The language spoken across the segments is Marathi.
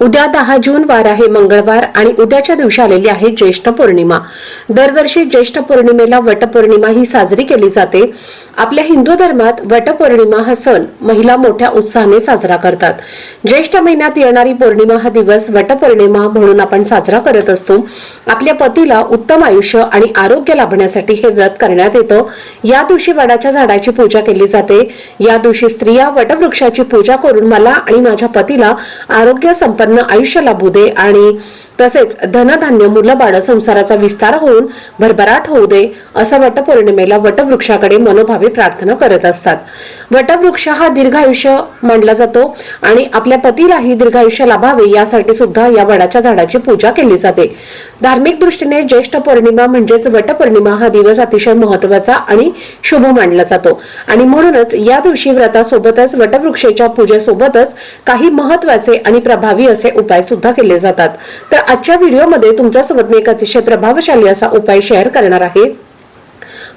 उद्या दहा जून वार आहे मंगळवार आणि उद्याच्या दिवशी आलेली आहे ज्येष्ठ पौर्णिमा. दरवर्षी ज्येष्ठ पौर्णिमेला वटपौर्णिमा ही साजरी केली जाते. आपल्या हिंदू धर्मात वटपौर्णिमा हा सण महिला मोठ्या उत्साहाने साजरा करतात. ज्येष्ठ महिन्यात येणारी पौर्णिमा हा दिवस वटपौर्णिमा म्हणून आपण साजरा करत असतो. आपल्या पतीला उत्तम आयुष्य आणि आरोग्य लाभण्यासाठी हे व्रत करण्यात येतं. या दिवशी वडाच्या झाडाची पूजा केली जाते. या दिवशी स्त्रिया वटवृक्षाची पूजा करून मला आणि माझ्या पतीला आरोग्य संपन्न आयुष्य लाभू दे आणि तसेच धनधान्य मुलं बाळ संसाराचा विस्तार होऊन भरभराट होऊ दे असं वटपौर्णिमेला वटवृक्षाकडे मनोभावे प्रार्थना करत असतात. वटवृक्ष हा दीर्घायुष्य मानला जातो आणि आपल्या पतीलाही दीर्घायुष्य लाभावे यासाठी सुद्धा या वडाच्या झाडाची पूजा केली जाते. धार्मिक दृष्टीने ज्येष्ठ पौर्णिमा म्हणजेच वटपौर्णिमा हा दिवस अतिशय महत्त्वाचा आणि शुभ मानला जातो. आणि म्हणूनच या दिवशी व्रतासोबतच वटवृक्षेच्या पूजेसोबतच काही महत्त्वाचे आणि प्रभावी असे उपाय सुद्धा केले जातात. तर आजच्या व्हिडिओमध्ये तुमच्यासोबत मी एक अतिशय प्रभावशाली असा उपाय शेअर करणार आहे.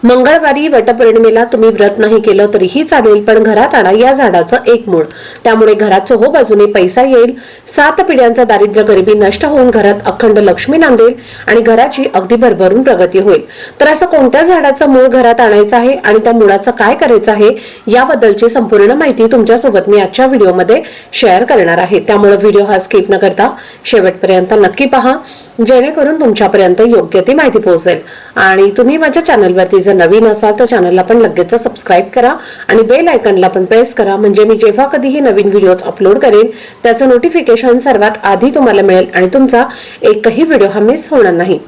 मंगळवारी वटपौर्णिमेला तुम्ही व्रत नाही केलं तरीही चालेल पण घरात आणा या झाडाचं एक मूळ. त्यामुळे घरात चोहो बाजूने पैसा येईल. सात पिढ्यांचा दारिद्र्य गरिबी नष्ट होऊन घरात अखंड लक्ष्मी नांदेल आणि घराची अगदी भरभरून प्रगती होईल. तर असं कोणत्या झाडाचं मूळ घरात आणायचं आहे आणि त्या मुळाचं काय करायचं आहे याबद्दलची संपूर्ण माहिती तुमच्यासोबत मी आजच्या व्हिडिओमध्ये शेअर करणार आहे. त्यामुळे व्हिडिओ हा स्किप न करता शेवटपर्यंत नक्की पहा. जेणेकरून तुमच्यापर्यंत योग्य ती माहिती पोहोचेल. आणि तुम्ही माझ्या चॅनलवरती जर नवीन असाल तर चॅनलला पण लगेच सबस्क्राईब करा आणि बेल आयकनला पण प्रेस करा. म्हणजे मी जेव्हा कधीही नवीन व्हिडिओज अपलोड करेन त्याचं नोटिफिकेशन सर्वात आधी तुम्हाला मिळेल आणि तुमचा एकही व्हिडिओ हा मिस होणार नाही.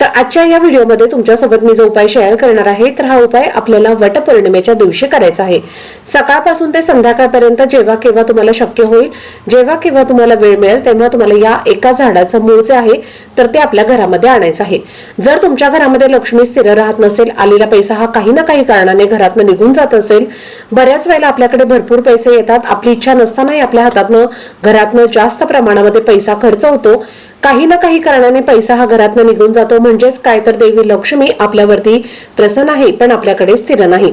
तर आजच्या या व्हिडिओमध्ये तुमच्यासोबत मी जो उपाय शेअर करणार आहे तर हा उपाय आपल्याला वटपौर्णिमेच्या दिवशी करायचा आहे. सकाळपासून ते संध्याकाळपर्यंत जेव्हा केव्हा तुम्हाला शक्य होईल जेव्हा केव्हा तुम्हाला वेळ मिळेल तेव्हा तुम्हाला या एका झाडाचं मूळ जे आहे तर ते आपल्या घरामध्ये आणायचं आहे. जर तुमच्या घरामध्ये लक्ष्मी स्थिर राहत नसेल आलेला पैसा हा काही ना काही कारणाने घरातनं निघून जात असेल बऱ्याच वेळेला आपल्याकडे भरपूर पैसे येतात. आपली इच्छा नसतानाही आपल्या हातातनं घरातनं जास्त प्रमाणामध्ये पैसा खर्च होतो. काही ना काही कारणाने पैसा हा घरातनं निघून जातो. म्हणजेच काय तर देवी लक्ष्मी आपल्यावरती प्रसन्न आहे पण आपल्याकडे स्थिर नाही.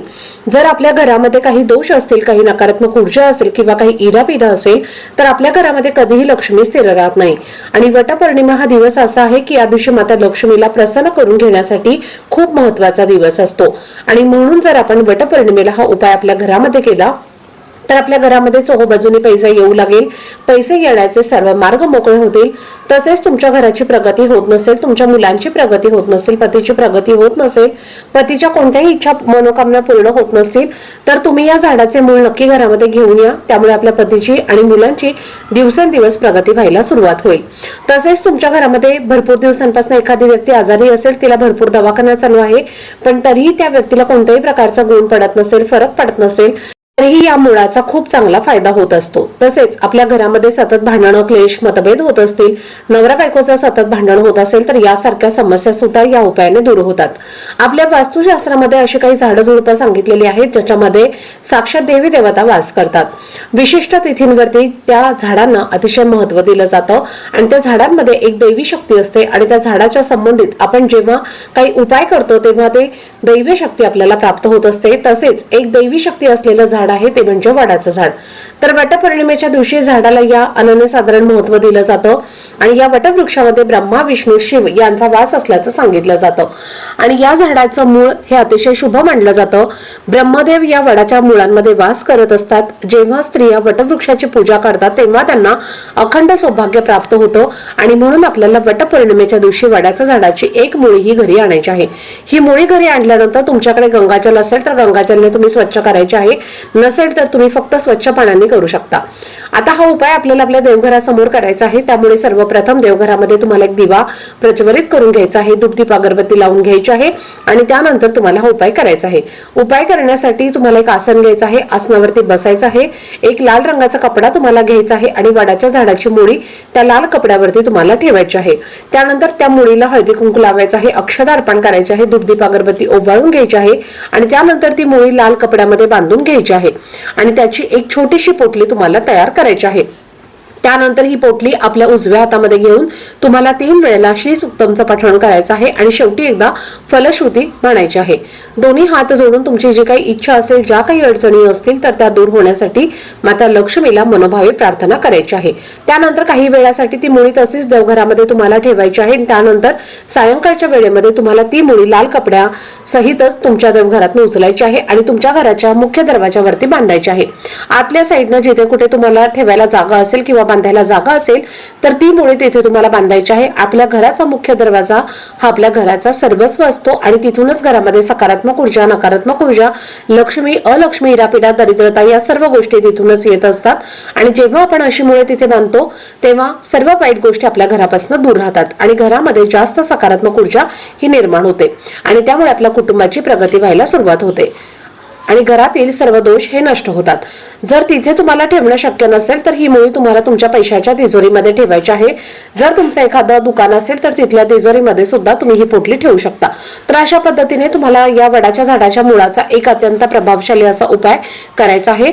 जर आपल्या घरामध्ये काही दोष असतील काही नकारात्मक ऊर्जा असेल किंवा काही इरापिरा असेल तर आपल्या घरामध्ये कधीही लक्ष्मी स्थिर राहत नाही. आणि वटपौर्णिमा हा दिवस असा आहे की या दिवशी माता लक्ष्मीला प्रसन्न करून घेण्यासाठी खूप महत्त्वाचा दिवस असतो. आणि म्हणून जर आपण वटपौर्णिमेला हा उपाय आपल्या घरामध्ये केला तर आपल्या घरामध्ये चोहो बाजूने पैसा येऊ लागेल. पैसे येण्याचे सर्व मार्ग मोकळे होतील. तसेच तुमच्या घराची प्रगती होत नसेल तुमच्या मुलांची प्रगती होत नसेल पतीची प्रगती होत नसेल पतीच्या कोणत्याही इच्छा मनोकामना पूर्ण होत नसतील तर तुम्ही या झाडाचे मूळ नक्की घरामध्ये घेऊन या. त्यामुळे आपल्या पतीची आणि मुलांची दिवसेंदिवस प्रगती व्हायला सुरुवात होईल. तसेच तुमच्या घरामध्ये भरपूर दिवसांपासून एखादी व्यक्ती आजारी असेल तिला भरपूर दवाखाना चालू आहे पण तरीही त्या व्यक्तीला कोणत्याही प्रकारचा गुण पडत नसेल फरक पडत नसेल. तरीही या मुळाचा खूप चांगला फायदा होत असतो. तसेच आपल्या घरामध्ये सतत भांडणं क्लेश मतभेद होत असतील नवरा बायकोचं सतत भांडण होत असेल तर यासारख्या समस्या सुद्धा या उपायाने दूर होतात. आपल्या वास्तुशास्त्रामध्ये अशी काही झाडं झुडपं सांगितलेली आहेत ज्याच्यामध्ये साक्षात देवी देवता वास करतात. विशिष्ट तिथींवरती त्या झाडांना अतिशय महत्त्व दिलं जातं आणि त्या झाडांमध्ये एक दैवी शक्ती असते आणि त्या झाडाच्या संबंधित आपण जेव्हा काही उपाय करतो तेव्हा ते दैवी शक्ती आपल्याला प्राप्त होत असते. तसेच एक दैवी शक्ती असलेलं झाड झाड आहे ते म्हणजे वडाचं झाड. तर वटपौर्णिमेच्या दिवशी झाडाला या अनन्यसाधारण महत्त्व दिलं जातं आणि या वटवृक्षामध्ये ब्रह्मा विष्णू शिव यांचा वास असल्याचं सांगितलं जातं. आणि या झाडाचं मूळ हे अतिशय शुभ मानलं जातं. ब्रह्मदेव या वडाच्या मुळांमध्ये वास करत असतात. जेव्हा स्त्रिया वटवृक्षाची पूजा करतात तेव्हा त्यांना अखंड सौभाग्य प्राप्त होतं आणि म्हणून आपल्याला वटपौर्णिमेच्या दिवशी वडाच्या झाडाची एक मुळी ही घरी आणायची आहे. ही मुळी घरी आणल्यानंतर तुमच्याकडे गंगाजल असेल तर गंगाजलने तुम्ही स्वच्छ करायचे आहे. नसेल तर तुम्ही फक्त स्वच्छ पाण्याने करू शकता. आता हा उपाय आपल्याला आपल्या देवघरासमोर करायचा आहे. त्यामुळे सर्वप्रथम देवघरामध्ये तुम्हाला एक दिवा प्रज्वलित करून घ्यायचा आहे. दुपदीप अगरबत्ती लावून घ्यायची आहे आणि त्यानंतर तुम्हाला हा उपाय करायचा आहे. उपाय करण्यासाठी तुम्हाला एक आसन घ्यायचं आहे. आसनावरती बसायचं आहे. एक लाल रंगाचा कपडा तुम्हाला घ्यायचा आहे आणि वडाच्या झाडाची मुळी त्या लाल कपड्यावरती तुम्हाला ठेवायची आहे. त्यानंतर त्या मुळीला हळदी कुंकू लावायचं आहे. अक्षदा अर्पण करायचे आहे. दुपदीप अगरबत्ती ओवाळून घ्यायची आहे आणि त्यानंतर ती मुळी लाल कपड्यामध्ये बांधून घ्यायची आहे. आहे. आणि त्याची एक छोटीशी पोटली तुम्हाला तयार करायची आहे. त्यानंतर ही पोटली आपल्या उजव्या हातामध्ये घेऊन तुम्हाला तीन वेळेला श्री सुक्तमचं पठण करायचं आहे आणि शेवटी एकदा फलश्रुती म्हणायची आहे. दोन्ही हात जोडून तुमची जी काही इच्छा असेल ज्या काही अडचणी असतील तर त्या दूर होण्यासाठी माता लक्ष्मीला मनोभावे प्रार्थना करायची आहे. त्यानंतर काही वेळासाठी ती मुळी तशीच देवघरामध्ये तुम्हाला ठेवायची आहे. त्यानंतर सायंकाळच्या वेळेमध्ये तुम्हाला ती मुळी लाल कपड्या सहितच तुमच्या देवघरात उचलायची आहे आणि तुमच्या घराच्या मुख्य दरवाजावरती बांधायची आहे. आतल्या साईडनं जिथे कुठे तुम्हाला ठेवायला जागा असेल किंवा बांधायला जागा असेल तर ती मुळे तिथे तुम्हाला बांधायची आहे. आपल्या घराचा मुख्य दरवाजा हा आपल्या घराचा सर्वस्व असतो आणि तिथूनच घरामध्ये सकारात्मक ऊर्जा नकारात्मक ऊर्जा लक्ष्मी अलक्ष्मी इरापिडा दरिद्रता या सर्व गोष्टी तिथूनच येत असतात. आणि जेव्हा आपण अशी मुळे तिथे बांधतो तेव्हा सर्व वाईट गोष्टी आपल्या घरापासून दूर राहतात आणि घरामध्ये जास्त सकारात्मक ऊर्जा ही निर्माण होते आणि त्यामुळे आपल्या कुटुंबाची प्रगती व्हायला सुरुवात होते. आणि घरातील सर्व दोष हे नष्ट होतात. जर तिथे तुम्हाला ठेवणं शक्य नसेल तर ही मुळी तुम्हाला तुमच्या पैशाच्या तिजोरीमध्ये ठेवायची आहे. जर तुमचं एखादं दुकान असेल तर तिथल्या तिजोरीमध्ये सुद्धा तुम्ही ही पोटली ठेवू शकता. तर अशा पद्धतीने तुम्हाला या वडाच्या झाडाच्या मुळाचा एक अत्यंत प्रभावशाली असा उपाय करायचा आहे.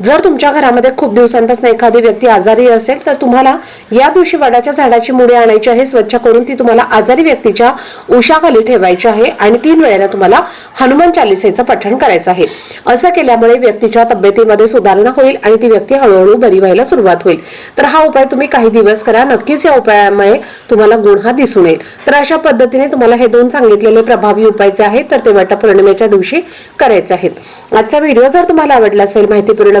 जर तुमच्या घरामध्ये खूप दिवसांपासून एखादी व्यक्ती आजारी असेल तर तुम्हाला या दिवशी वडाच्या झाडाची मुळे आणायची आहे स्वच्छ करून ती तुम्हाला आजारी व्यक्तीच्या उशाखाली ठेवायची आहे आणि तीन वेळेला तुम्हाला हनुमान चालिसेचं पठण करायचं आहे. असं केल्यामुळे व्यक्तीच्या तब्येतीमध्ये सुधारणा होईल आणि ती व्यक्ती हळूहळू बरी व्हायला सुरुवात होईल. तर हा उपाय तुम्ही काही दिवस करा. नक्कीच या उपायामुळे तुम्हाला गुण हा दिसून येईल. तर अशा पद्धतीने तुम्हाला हे दोन सांगितलेले प्रभावी उपाय जे आहेत तर ते वटपौर्णिमेच्या दिवशी करायचे आहेत. आजचा व्हिडिओ जर तुम्हाला आवडला असेल माहितीपूर्ण